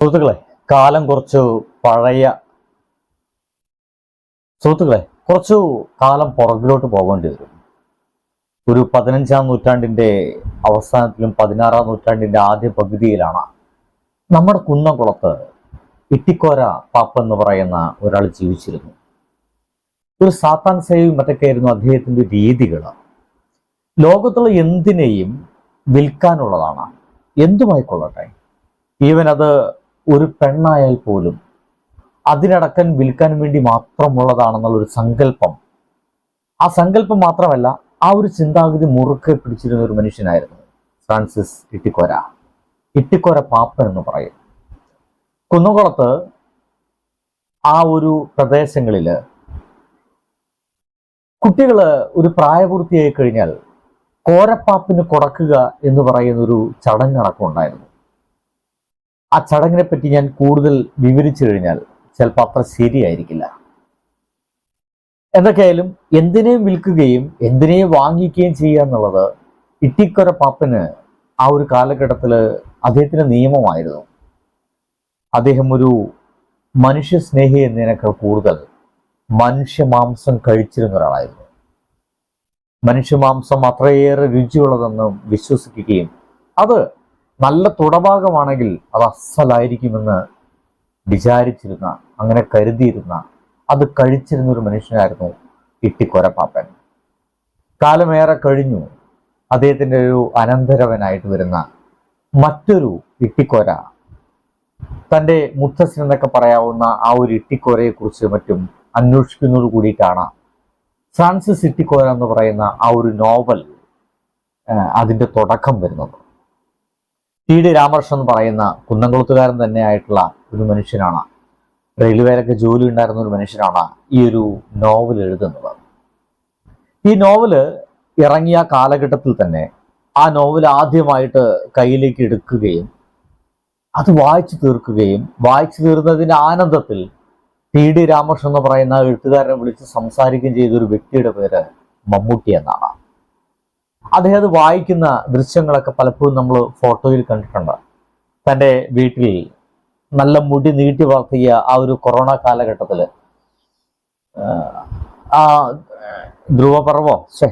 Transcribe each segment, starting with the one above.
സുഹൃത്തുക്കളെ കാലം കുറച്ച് പഴയ സുഹൃത്തുക്കളെ കുറച്ചു കാലം പുറകിലോട്ട് പോകേണ്ടി വരും. ഒരു പതിനഞ്ചാം നൂറ്റാണ്ടിന്റെ അവസാനത്തിലും പതിനാറാം നൂറ്റാണ്ടിന്റെ ആദ്യ പകുതിയിലാണ് നമ്മുടെ കുന്നംകുളത്ത് ഇട്ടിക്കോര പാപ്പ എന്ന് പറയുന്ന ഒരാൾ ജീവിച്ചിരുന്നു ഒരു സാത്താൻ സേവയും മറ്റൊക്കെ ആയിരുന്നു അദ്ദേഹത്തിന്റെ രീതികൾ ലോകത്തുള്ള എന്തിനേയും വിൽക്കാനുള്ളതാണ്. എന്തുമായിക്കൊള്ളട്ടെ? ഈവൻ അത് ഒരു പെണ്ണായാൽ പോലും അതിനടക്കം വിൽക്കാൻ വേണ്ടി മാത്രമുള്ളതാണെന്നുള്ള ഒരു സങ്കല്പം. ആ സങ്കല്പം മാത്രമല്ല ആ ഒരു ചിന്താഗതി മുറുക്കെ പിടിച്ചിരുന്ന ഒരു മനുഷ്യനായിരുന്നു. ഫ്രാൻസിസ് ഇട്ടിക്കോര. ഇട്ടിക്കോര പാപ്പൻ എന്ന് പറയും. കുന്നുകുളത്ത് ആ ഒരു പ്രദേശങ്ങളിൽ കുട്ടികൾ ഒരു പ്രായപൂർത്തിയായി കഴിഞ്ഞാൽ കോരപ്പാപ്പിന് കൊടുക്കുക എന്ന് പറയുന്നൊരു ചടങ്ങടക്കം ഉണ്ടായിരുന്നു ആ ചടങ്ങിനെ പറ്റി ഞാൻ കൂടുതൽ വിവരിച്ചു കഴിഞ്ഞാൽ ചിലപ്പോൾ അത്ര ശരിയായിരിക്കില്ല. എന്തൊക്കെയായാലും എന്തിനേയും വിൽക്കുകയും എന്തിനേയും വാങ്ങിക്കുകയും ചെയ്യുക എന്നുള്ളത് ഇട്ടിക്കൊര പാപ്പന് ആ ഒരു കാലഘട്ടത്തിൽ അദ്ദേഹത്തിന്റെ നിയമമായിരുന്നു. അദ്ദേഹം ഒരു മനുഷ്യ സ്നേഹി എന്നതിനേക്കാൾ കൂടുതൽ മനുഷ്യമാംസം കഴിച്ചിരുന്ന ഒരാളായിരുന്നു. മനുഷ്യമാംസം അത്രയേറെ രുചിയുള്ളതെന്ന് വിശ്വസിക്കുകയും അത് നല്ല തുടഭാഗമാണെങ്കിൽ അത് അസലായിരിക്കുമെന്ന് വിചാരിച്ചിരുന്ന അങ്ങനെ കരുതിയിരുന്ന അത് കഴിച്ചിരുന്ന ഒരു മനുഷ്യനായിരുന്നു ഇട്ടിക്കൊരപ്പാപ്പൻ. കാലമേറെ കഴിഞ്ഞു. അദ്ദേഹത്തിന്റെ ഒരു അനന്തരവനായിട്ട് വരുന്ന മറ്റൊരു ഇട്ടിക്കൊര തന്റെ മുത്തശ്ശൻ എന്നൊക്കെ പറയാവുന്ന ആ ഒരു ഇട്ടിക്കോരയെ കുറിച്ച് മറ്റും അന്വേഷിക്കുന്നതോട് കൂടിയിട്ടാണ് ഫ്രാൻസിസ് ഇട്ടിക്കോര എന്ന് പറയുന്ന ആ ഒരു നോവൽ അതിന്റെ തുടക്കം വരുന്നത്. ടി ഡി രാമകൃഷ്ണൻ എന്ന് പറയുന്ന കുന്നംകുളത്തുകാരൻ തന്നെ ആയിട്ടുള്ള ഒരു മനുഷ്യനാണ്. റെയിൽവേയിലൊക്കെ ജോലി ഉണ്ടായിരുന്ന ഒരു മനുഷ്യനാണ് ഈ ഒരു നോവൽ എഴുതുന്നത്. ഈ നോവൽ ഇറങ്ങിയ കാലഘട്ടത്തിൽ തന്നെ ആ നോവൽ ആദ്യമായിട്ട് കയ്യിലേക്ക് എടുക്കുകയും അത് വായിച്ചു തീർക്കുകയും വായിച്ചു തീർന്നതിന്റെ ആനന്ദത്തിൽ ടി ഡി രാമകൃഷ്ണൻ എന്ന് പറയുന്ന എഴുത്തുകാരനെ വിളിച്ച് സംസാരിക്കുകയും ചെയ്ത ഒരു വ്യക്തിയുടെ പേര് മമ്മൂട്ടി എന്നാണ്. അദ്ദേഹം വായിക്കുന്ന ദൃശ്യങ്ങളൊക്കെ പലപ്പോഴും നമ്മൾ ഫോട്ടോയിൽ കണ്ടിട്ടുണ്ട്. തന്റെ വീട്ടിൽ നല്ല മുടി നീട്ടി വളർത്തിയ ആ ഒരു കൊറോണ കാലഘട്ടത്തിൽ ആ ധ്രുവപർവോ ശേ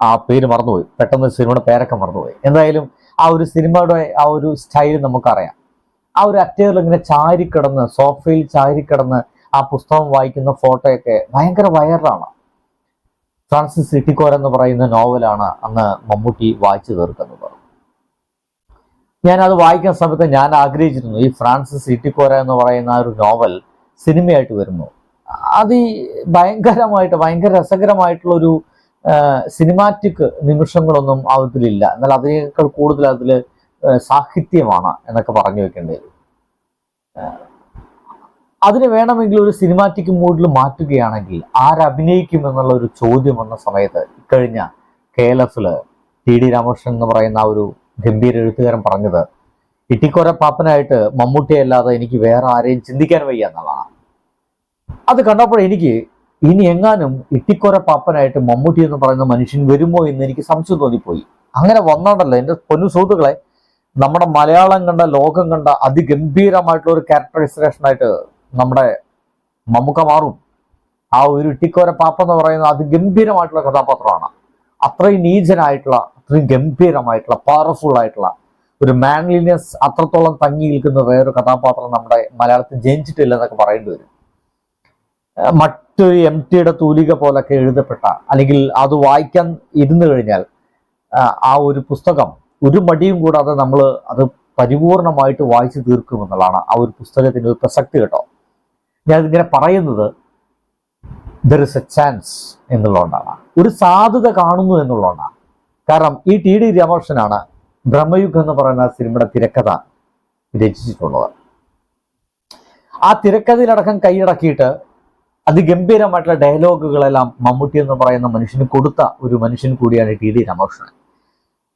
ആ പേര് മറന്നുപോയി. പെട്ടെന്ന് സിനിമയുടെ പേരൊക്കെ മറന്നുപോയി. എന്തായാലും ആ ഒരു സിനിമയുടെ ആ ഒരു സ്റ്റൈൽ നമുക്കറിയാം. ആ ഒരു അറ്റേറിൽ ഇങ്ങനെ ചാരിക്കിടന്ന് സോഫയിൽ ചാരിക്കിടന്ന് ആ പുസ്തകം വായിക്കുന്ന ഫോട്ടോയൊക്കെ ഭയങ്കര വൈറലാണ് ഫ്രാൻസിസ് ഇട്ടിക്കോർ എന്ന് പറയുന്ന നോവലാണ് അന്ന് മമ്മൂട്ടി വായിച്ചു തീർക്കുന്നത്. ഞാൻ അത് വായിക്കുന്ന സമയത്ത് ഞാൻ ആഗ്രഹിച്ചിരുന്നു ഈ ഫ്രാൻസിസ് ഇട്ടിക്കോര എന്ന് പറയുന്ന ഒരു നോവൽ സിനിമയായിട്ട് വരുന്നു. അത് ഭയങ്കരമായിട്ട് ഭയങ്കര രസകരമായിട്ടുള്ളൊരു സിനിമാറ്റിക് നിമിഷങ്ങളൊന്നും അതിലില്ല. എന്നാൽ അതിനേക്കാൾ കൂടുതൽ അതിൽ സാഹിത്യമാണ് എന്നൊക്കെ പറഞ്ഞു വെക്കേണ്ടി വരും. അതിന് വേണമെങ്കിൽ ഒരു സിനിമാറ്റിക് മൂഡിൽ മാറ്റുകയാണെങ്കിൽ ആരഭിനയിക്കും എന്നുള്ള ഒരു ചോദ്യം വന്ന സമയത്ത് ഇക്കഴിഞ്ഞ കെ എൽ എഫിൽ ടി ഡി രാമകൃഷ്ണൻ എന്ന് പറയുന്ന ആ ഒരു ഗംഭീര എഴുത്തുകാരൻ പറഞ്ഞത് ഇട്ടിക്കോര പാപ്പനായിട്ട് മമ്മൂട്ടിയെ അല്ലാതെ എനിക്ക് വേറെ ആരെയും ചിന്തിക്കാൻ വയ്യ എന്നുള്ളതാണ് അത് കണ്ടപ്പോൾ എനിക്ക് ഇനി എങ്ങാനും ഇട്ടിക്കോര പാപ്പനായിട്ട് മമ്മൂട്ടി എന്ന് പറയുന്ന മനുഷ്യൻ വരുമോ എന്ന് എനിക്ക് സംശയം തോന്നിപ്പോയി. അങ്ങനെ വന്നോണ്ടല്ലോ എന്റെ പൊന്നു സുഹൃത്തുക്കളെ നമ്മുടെ മലയാളം കണ്ട ലോകം കണ്ട അതിഗംഭീരമായിട്ടുള്ള ഒരു ക്യാരക്ടറൈസേഷൻ ആയിട്ട് നമ്മുടെ മമ്മൂക്ക മാറും ആ ഒരു ഇട്ടിക്കോര പാപ്പ എന്ന് പറയുന്ന അതിഗംഭീരമായിട്ടുള്ള കഥാപാത്രമാണ്. അത്രയും നീചനായിട്ടുള്ള അത്രയും ഗംഭീരമായിട്ടുള്ള പവർഫുൾ ആയിട്ടുള്ള ഒരു മാൻലിനെസ് അത്രത്തോളം തങ്ങി നിൽക്കുന്ന വേറൊരു കഥാപാത്രം നമ്മുടെ മലയാളത്തിൽ ജനിച്ചിട്ടില്ല എന്നൊക്കെ പറയേണ്ടി വരും. മറ്റൊരു എം ടിയുടെ തൂലിക പോലൊക്കെ എഴുതപ്പെട്ട അല്ലെങ്കിൽ അത് വായിക്കാൻ ഇരുന്നു കഴിഞ്ഞാൽ ആ ഒരു പുസ്തകം ഒരു മടിയും കൂടാതെ നമ്മൾ അത് പരിപൂർണമായിട്ട് വായിച്ചു തീർക്കുമെന്നുള്ളതാണ് ആ ഒരു പുസ്തകത്തിന്റെ ഒരു പ്രസക്തി കേട്ടോ. ഞാൻ പറയുന്നത് ദർ ഇസ് എ ചാൻസ് എന്നുള്ളതുകൊണ്ടാണ്. ഒരു സാധ്യത കാണുന്നു എന്നുള്ളതുകൊണ്ടാണ്. കാരണം ഈ ടി ഡി രാമകൃഷ്ണനാണ് ബ്രഹ്മയുഗം എന്ന് പറയുന്ന സിനിമയുടെ തിരക്കഥ രചിച്ചിട്ടുള്ളത്. ആ തിരക്കഥയിലടക്കം കൈയടക്കിയിട്ട് അതിഗംഭീരമായിട്ടുള്ള ഡയലോഗുകളെല്ലാം മമ്മൂട്ടി എന്ന് പറയുന്ന മനുഷ്യന് കൊടുത്ത ഒരു മനുഷ്യൻ കൂടിയാണ് ടി ഡി രാമകൃഷ്ണൻ.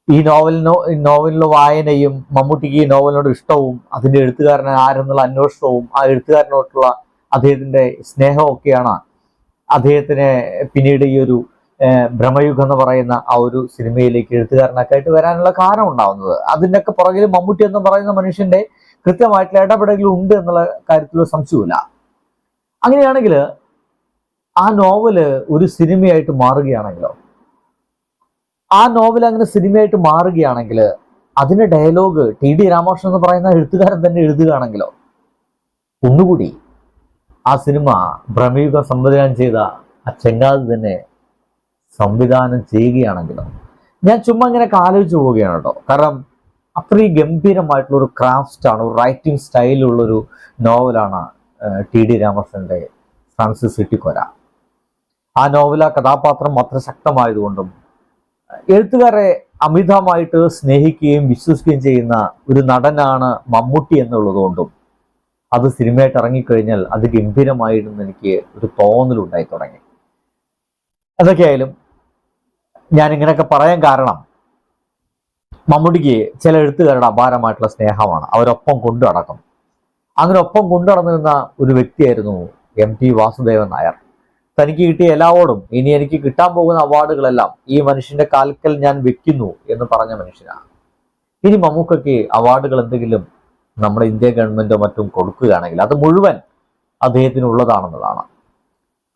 ഈ നോവലിനോ ഈ നോവലിലെ വായനയും മമ്മൂട്ടിക്ക് ഈ നോവലിനോട് ഇഷ്ടവും അതിന്റെ എഴുത്തുകാരൻ ആരെന്നുള്ള അന്വേഷണവും ആ എഴുത്തുകാരനോട്ടുള്ള അദ്ദേഹത്തിന്റെ സ്നേഹമൊക്കെയാണ് അദ്ദേഹത്തിന് പിന്നീട് ഈ ഒരു ഭ്രമയുഗം എന്ന് പറയുന്ന ആ ഒരു സിനിമയിലേക്ക് എഴുത്തുകാരനൊക്കെ ആയിട്ട് വരാനുള്ള കാരണം ഉണ്ടാവുന്നത്. അതിന്റെയൊക്കെ പുറകിൽ മമ്മൂട്ടി എന്ന് പറയുന്ന മനുഷ്യന്റെ കൃത്യമായിട്ടുള്ള ഇടപെടലുകൾ ഉണ്ട് എന്നുള്ള കാര്യത്തിൽ സംശയമില്ല അങ്ങനെയാണെങ്കിൽ ആ നോവൽ ഒരു സിനിമയായിട്ട് മാറുകയാണെങ്കിലോ? ആ നോവൽ അങ്ങനെ സിനിമയായിട്ട് മാറുകയാണെങ്കിൽ അതിന്റെ ഡയലോഗ് ടി ഡി രാമകൃഷ്ണൻ എന്ന് പറയുന്ന എഴുത്തുകാരൻ തന്നെ എഴുതുകയാണെങ്കിലോ? ഒന്നുകൂടി ആ സിനിമ ഭ്രമയുഗം സംവിധാനം ചെയ്ത ആ ചെങ്കാത് തന്നെ സംവിധാനം ചെയ്യുകയാണെങ്കിലും ഞാൻ ചുമ്മാ ഇങ്ങനെ ആലോചിച്ച് പോവുകയാണ് കേട്ടോ. കാരണം അത്രയും ഗംഭീരമായിട്ടുള്ള ഒരു ക്രാഫ്റ്റ് ആണ് ഒരു റൈറ്റിംഗ് സ്റ്റൈലുള്ളൊരു നോവലാണ് ടി ഡി രാമകൃഷ്ണന്റെ ഫ്രാൻസിസ് സിറ്റിക്കൊര ആ നോവല കഥാപാത്രം അത്ര ശക്തമായതുകൊണ്ടും എഴുത്തുകാരെ അമിതമായിട്ട് സ്നേഹിക്കുകയും വിശ്വസിക്കുകയും ചെയ്യുന്ന ഒരു നടനാണ് മമ്മൂട്ടി എന്നുള്ളതുകൊണ്ടും അത് സിനിമയായിട്ട് ഇറങ്ങിക്കഴിഞ്ഞാൽ അത് ഗംഭീരമായിരുന്നു എനിക്ക് ഒരു തോന്നലുണ്ടായി തുടങ്ങി. അതൊക്കെയായാലും ഞാൻ ഇങ്ങനെയൊക്കെ പറയാൻ കാരണം മമ്മൂട്ടിക്ക് ചില എഴുത്തുകാരുടെ അപാരമായിട്ടുള്ള സ്നേഹമാണ്. അവരൊപ്പം കൊണ്ടു നടക്കും. അങ്ങനെ ഒപ്പം കൊണ്ടു നടന്നിരുന്ന ഒരു വ്യക്തിയായിരുന്നു എം ടി വാസുദേവൻ നായർ. തനിക്ക് കിട്ടിയ എല്ലാവോടും ഇനി എനിക്ക് കിട്ടാൻ പോകുന്ന അവാർഡുകളെല്ലാം ഈ മനുഷ്യന്റെ കാൽക്കൽ ഞാൻ വെക്കുന്നു എന്ന് പറഞ്ഞ മനുഷ്യനാണ്. ഇനി മമ്മൂക്കയ്ക്ക് അവാർഡുകൾ എന്തെങ്കിലും നമ്മുടെ ഇന്ത്യ ഗവൺമെന്റോ മറ്റും കൊടുക്കുകയാണെങ്കിൽ അത് മുഴുവൻ അദ്ദേഹത്തിനുള്ളതാണെന്നതാണ്.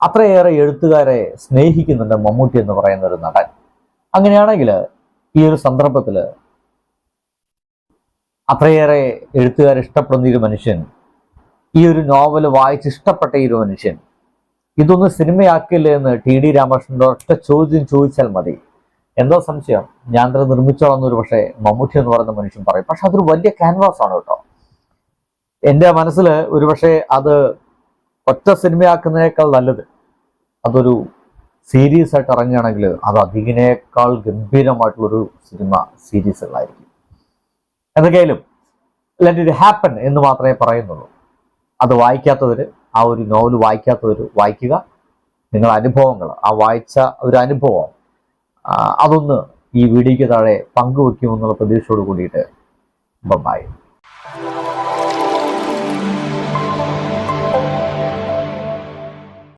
അത്രയേറെ എഴുത്തുകാരെ സ്നേഹിക്കുന്നുണ്ട് മമ്മൂട്ടി എന്ന് പറയുന്ന ഒരു നടൻ. അങ്ങനെയാണെങ്കിൽ ഈ ഒരു സന്ദർഭത്തിൽ അത്രയേറെ എഴുത്തുകാരെ ഇഷ്ടപ്പെടുന്ന ഈ ഒരു മനുഷ്യൻ ഈ ഒരു നോവൽ വായിച്ച് ഇഷ്ടപ്പെട്ട ഈ ഒരു മനുഷ്യൻ ഇതൊന്ന് സിനിമയാക്കില്ലേ എന്ന് ടി ഡി രാമകൃഷ്ണന്റെ ഒറ്റ ചോദ്യം ചോദിച്ചാൽ മതി. എന്തോ സംശയം? ഞാൻ തന്നെ നിർമ്മിച്ചോളാം എന്നൊരു പക്ഷേ മമ്മൂട്ടി എന്ന് പറയുന്ന മനുഷ്യൻ പറയും. പക്ഷെ അതൊരു വലിയ ക്യാൻവാസ് ആണ് കേട്ടോ. എന്റെ മനസ്സിൽ ഒരുപക്ഷെ അത് ഒറ്റ സിനിമയാക്കുന്നതിനേക്കാൾ നല്ലത്. അതൊരു സീരീസ് ആയിട്ട് ഇറങ്ങുകയാണെങ്കിൽ അത് അതിനേക്കാൾ ഗംഭീരമായിട്ടുള്ളൊരു സിനിമ സീരീസുകളായിരിക്കും. എന്തൊക്കെയായാലും ലെറ്റ് ഇറ്റ് ഹാപ്പൻ എന്ന് മാത്രമേ പറയുന്നുള്ളൂ. അത് വായിക്കാത്തവർ ആ ഒരു നോവൽ വായിക്കാത്തവർ വായിക്കുക. നിങ്ങളുടെ അനുഭവങ്ങൾ ആ വായിച്ച ഒരു അനുഭവം അതൊന്ന് ഈ വീഡിയോയ്ക്ക് താഴെ പങ്കുവെക്കുമെന്നുള്ള പ്രതീക്ഷയോട് കൂടിയിട്ട് ബൈ.